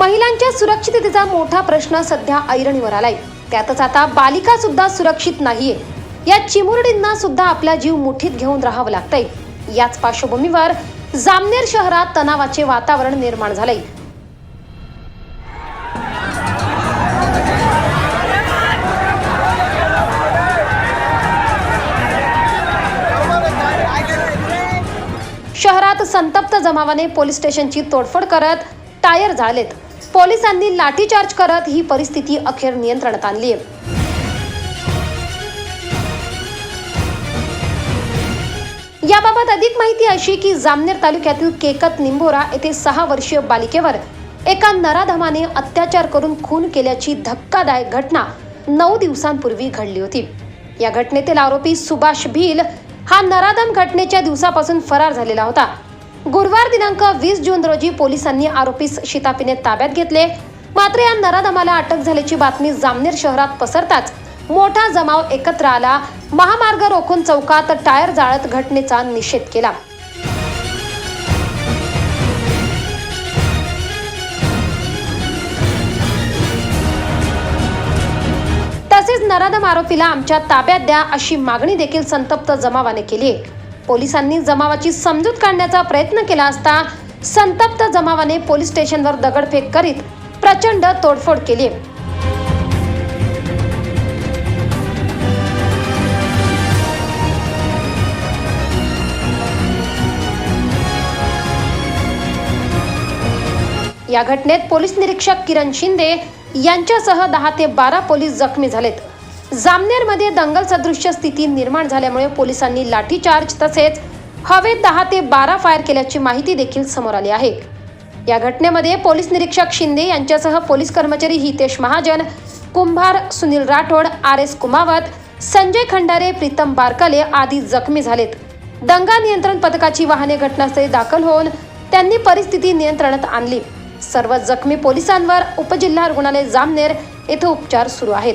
महिलांच्या सुरक्षिततेचा मोठा प्रश्न सध्या ऐरणीवर आलाय. त्यातच आता बालिका सुद्धा सुरक्षित नाहीये. या चिमुरडींना सुद्धा आपला जीव मुठीत घेऊन राहावं लागतंय. याच पार्श्वभूमीवर जामनेर शहरात तणावाचे वातावरण निर्माण झालंय. शहरात संतप्त जमावाने पोलीस स्टेशनची तोडफोड करत टायर जाळलेत पोलिसांनी लाठीचार्ज करत ही परिस्थिती अखेर नियंत्रणात आणली आहे. याबाबत अधिक माहिती अशी की जामनेर तालुक्यातील केकत निंबोरा येथे सहा वर्षीय बालिकेवर एका नराधमाने अत्याचार करून खून केल्याची धक्कादायक घटना नऊ दिवसांपूर्वी घडली होती. या घटनेतील आरोपी सुभाष भील हा नराधम घटनेच्या दिवसापासून फरार झालेला होता. गुरुवार दिनांक वीस जून रोजी पोलिसांनी आरोपीस शितापीने ताब्यात घेतले. मात्र या नराधमाला अटक झाल्याची बातमी जामनेर शहरात पसरताच मोठा जमाव एकत्र आला. महामार्ग रोखून चौकात टायर जाळत घटनेचा निषेध केला. तसेच नराधम आरोपीला आमच्या ताब्यात द्या अशी मागणी देखील संतप्त जमावाने केली आहे. पोलिसांनी जमावाची समजूत काढण्याचा प्रयत्न केला असता संतप्त जमावाने पोलीस स्टेशनवर दगडफेक करीत प्रचंड तोडफोड केली. या घटनेत पोलीस निरीक्षक किरण शिंदे यांच्यासह दहा ते बारा पोलीस जखमी झालेत. जामनेरमध्ये दंगल सदृश्य स्थिती निर्माण झाल्यामुळे पोलिसांनी लाठीचार्ज तसेच हवेत दहा ते बारा फायर केल्याची माहिती देखील समोर आली आहे. या घटनेमध्ये पोलीस निरीक्षक शिंदे यांच्यासह पोलीस कर्मचारी हितेश महाजन कुंभार सुनील राठोड आर एस कुमावत संजय खंडारे प्रीतम बारकाले आदी जखमी झालेत. दंगा नियंत्रण पथकाची वाहने घटनास्थळी दाखल होऊन त्यांनी परिस्थिती नियंत्रणात आणली. सर्व जखमी पोलिसांवर उपजिल्हा रुग्णालय जामनेर येथे उपचार सुरू आहेत.